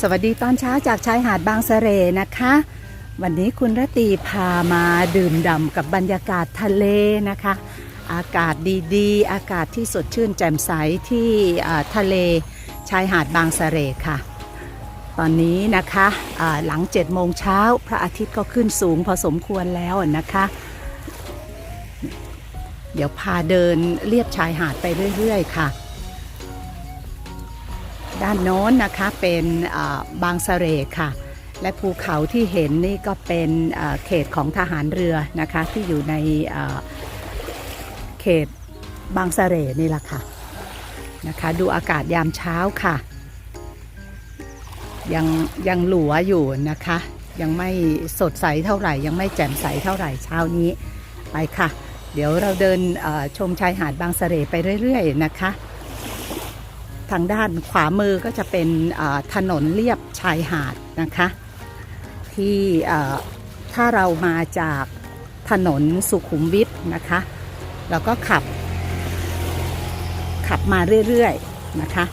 สวัสดีตอนเช้าจากชายหาดบางสะเสร่นะคะ วันนี้คุณรตีพามาดื่มด่ำกับบรรยากาศทะเลนะคะ อากาศดีๆ อากาศที่สดชื่นแจ่มใสที่ทะเลชายหาดบางสะเสร่ค่ะ ตอนนี้นะคะหลัง7โมงเช้าพระอาทิตย์ก็ขึ้นสูงพอสมควรแล้วนะคะ เดี๋ยวพาเดินเลียบชายหาดไปเรื่อย ๆ ค่ะ ด้านโน้นนะคะเป็นบางสะเสร่ค่ะ และภูเขาที่เห็นนี่ก็เป็นเขตของทหารเรือนะคะที่อยู่ในเขตบางสะเสร่นี่แหละค่ะนะคะดูอากาศยามเช้าค่ะ ยังยังหลัวอยู่นะคะ ยังไม่สดใสเท่าไหร่ ยังไม่แจ่มใสเท่าไหร่เช้านี้ไปค่ะ เดี๋ยวเราเดินชมชายหาดบางสะเสร่ไปเรื่อย ๆ นะคะ ทางด้านขวามือก็จะเป็นถนนเลียบชายหาดนะคะ ที่ถ้าเรามาจากถนนสุขุมวิทนะคะเราก็ขับ ขับมาเรื่อยๆนะคะ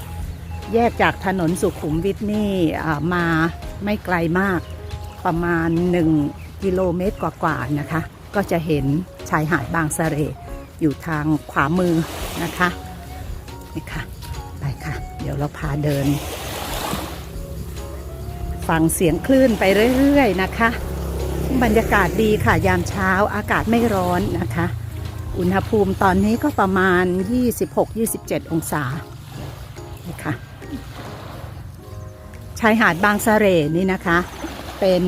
แยกจากถนนสุขุมวิทนี่มาไม่ไกลมากประมาณ 1 กิโลเมตรกว่าๆนะคะ ก็จะเห็นชายหาดบางสะเสร่อยู่ทางขวามือนะคะนี่ค่ะ ยวเราพาเดิน ฟังเสียงคลื่นไปเรื่อยๆนะคะ บรรยากาศดีค่ะยามเช้าอากาศไม่ร้อนนะคะ อุณหภูมิตอนนี้ก็ประมาณ 26-27 องศานี่ค่ะชายหาดบางสะเสรนี่นะคะ เป็น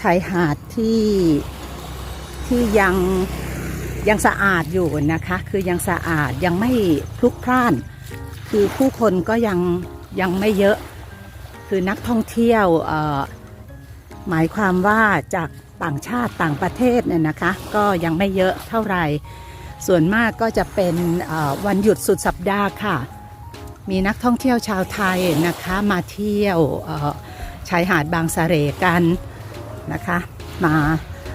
ชายหาดที่ที่ยังยังสะอาดอยู่นะคะ คือยังสะอาดยังไม่พลุกพล่าน คือผู้คนก็ยังยังไม่เยอะ คือนักท่องเที่ยวหมายความว่าจากต่างชาติต่างประเทศเนี่ยนะคะ ก็ยังไม่เยอะเท่าไหร่ ส่วนมากก็จะเป็นวันหยุดสุดสัปดาห์ค่ะ มีนักท่องเที่ยวชาวไทยนะคะมาเที่ยวชายหาดบางสะเรกันนะคะ มา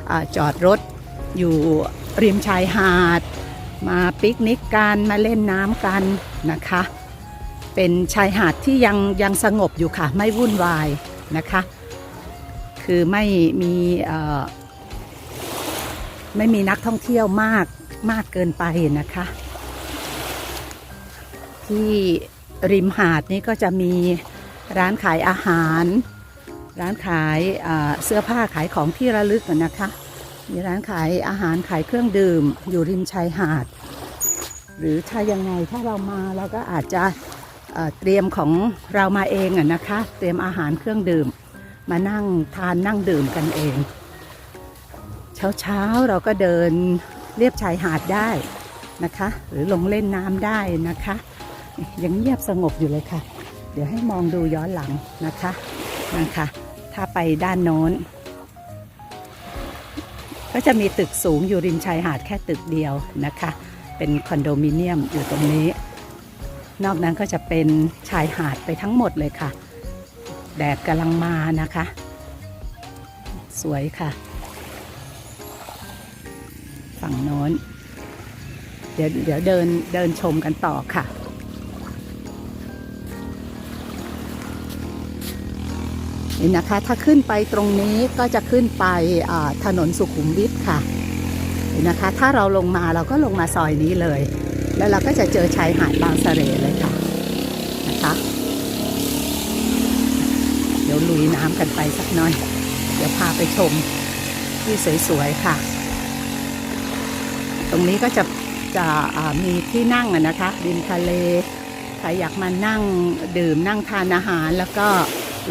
อาจอดรถอยู่ริมชายหาด มาปิกนิกกันมาเล่นน้ำกันนะคะ เป็นชายหาดที่ยังยังสงบอยู่ค่ะ ไม่วุ่นวายนะคะ คือไม่มีไม่มีนักท่องเที่ยวมากมากเกินไปนะคะ ที่ริมหาดนี้ก็จะมีร้านขายอาหาร ร้านขายเสื้อผ้าขายของที่ระลึกนะคะ มีร้านขายอาหารขายเครื่องดื่ม อยู่ริมชายหาด หรือถ้ายังไงถ้าเรามาเราก็อาจจะ เตรียมของเรามาเองอะนะคะ เตรียมอาหารเครื่องดื่ม มานั่งทานนั่งดื่มกันเองเช้าเช้าๆเราก็เดินเรียบชายหาดได้นะคะ หรือลงเล่นน้ำได้นะคะ ยังเงียบสงบอยู่เลยค่ะ เดี๋ยวให้มองดูย้อนหลังนะคะนั่นค่ะถ้าไปด้านโน้น ก็จะมีตึกสูงอยู่ริมชายหาดแค่ตึกเดียวนะคะ เป็นคอนโดมิเนียมอยู่ตรงนี้ นอกนั้นก็จะเป็นชายหาดไปทั้งหมดเลยค่ะ แดดกำลังมานะคะ สวยค่ะ ฝั่งโน้น เดี๋ยวเดี๋ยวเดินเดินชมกันต่อค่ะนี่นะคะถ้าขึ้นไปตรงนี้ก็จะขึ้นไปถนนสุขุมวิทค่ะนี่นะคะ ถ้าเราลงมาเราก็ลงมาซอยนี้เลย แล้วเราก็จะเจอชายหาดบางสะเสร่เลยค่ะนะคะ เดี๋ยวลุยน้ำกันไปสักหน่อย เดี๋ยวพาไปชมที่สวยๆค่ะ ตรงนี้ก็จะจะมีที่นั่งนะคะริมทะเลใครอยากมานั่งดื่มนั่งทานอาหารแล้วก็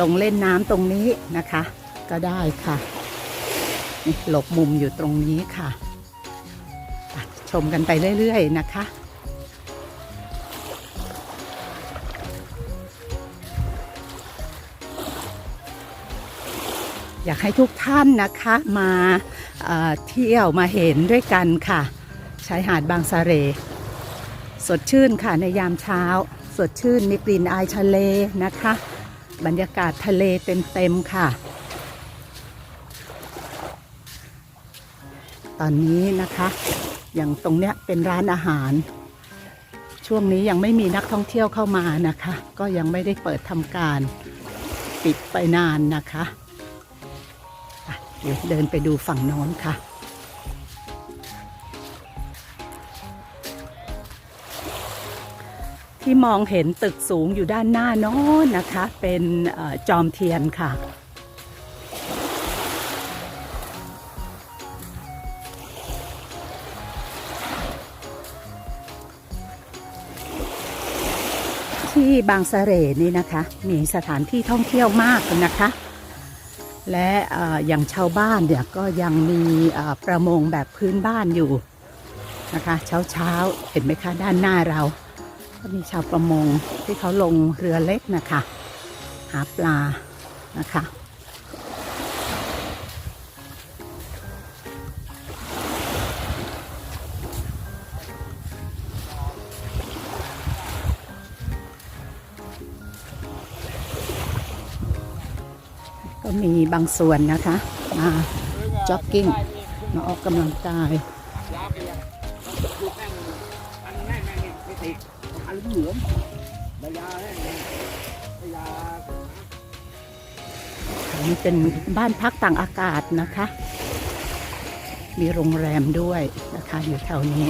ลงเล่นน้ำตรงนี้นะคะ ก็ได้ค่ะหลบมุมอยู่ตรงนี้ค่ะ ชมกันไปเรื่อย ๆ นะคะ อยากให้ทุกท่านนะคะมาเที่ยวมาเห็นด้วยกันค่ะชายหาดบางสะเร สดชื่นค่ะในยามเช้า สดชื่นมีกลิ่นอายทะเลนะคะ บรรยากาศทะเลเต็มๆค่ะ ตอนนี้นะคะ อย่างตรงเนี้ยเป็นร้านอาหาร ช่วงนี้ยังไม่มีนักท่องเที่ยวเข้ามานะคะ ก็ยังไม่ได้เปิดทำการ ปิดไปนานนะคะ เดี๋ยวเดินไปดูฝั่งโน้นค่ะ ที่มองเห็นตึกสูงอยู่ด้านหน้าโน้นนะคะ เป็นอจอมเทียนค่ะที่บางสะเสร่นี่นะคะ มีสถานที่ท่องเที่ยวมากนะคะ และอย่างชาวบ้านเนี่ยก็ยังมีประมงแบบพื้นบ้านอยู่นะคะเช้าเช้าเห็นไหมคะด้านหน้าเรา ก็มีชาวประมงที่เขาลงเรือเล็กนะคะ หาปลานะคะ มีบางส่วนนะคะมาจ็อกกิ้งมาออกกำลังกายอันแม่งแม่งนี่ไม่ติดอันเหลือมใบยาแม่งใบยาอันนี้เป็นบ้านพักต่างอากาศนะคะ มีโรงแรมด้วยนะคะอยู่แถวนี้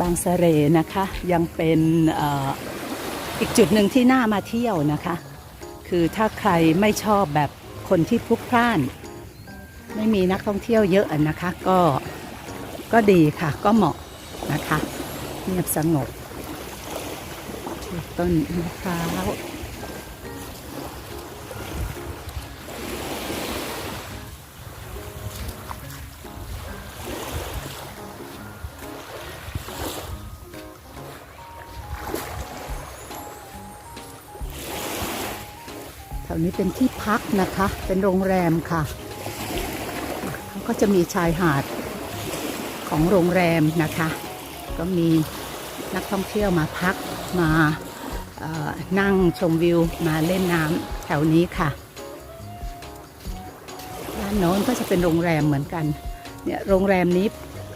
บางสะเสรนะคะยังเป็น อีกจุดหนึ่งที่น่ามาเที่ยวนะคะ คือถ้าใครไม่ชอบแบบคนที่พลุกพล่าน ไม่มีนักท่องเที่ยวเยอะนะคะ ก็ก็ดีค่ะ ก็เหมาะนะคะ เงียบสงบต้นมะพร้าว วนี้เป็นที่พักนะคะ เป็นโรงแรมค่ะเขาก็จะมีชายหาดของโรงแรมนะคะ ก็มีนักท่องเที่ยวมาพักมานั่งชมวิวมาเล่นน้ำแถวนี้ค่ะด้านโน้นก็จะเป็นโรงแรมเหมือนกันเนี่ยโรงแรมนี้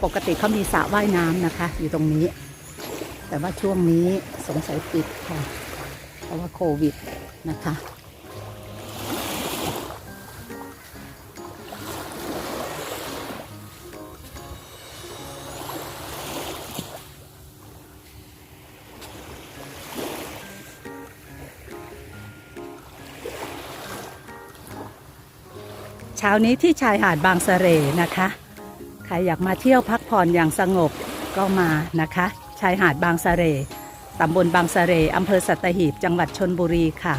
ปกติเขามีสระว่ายน้ำนะคะ อยู่ตรงนี้ แต่ว่าช่วงนี้สงสัยปิดค่ะ เพราะว่าโควิดนะคะ เช้านี้ที่ชายหาดบางสะเสร่นะคะ ใครอยากมาเที่ยวพักผ่อนอย่างสงบก็มานะคะ ชายหาดบางสะเสร่ตำบลบางสะเสร่อำเภอสัตหีบ จังหวัดชนบุรีค่ะ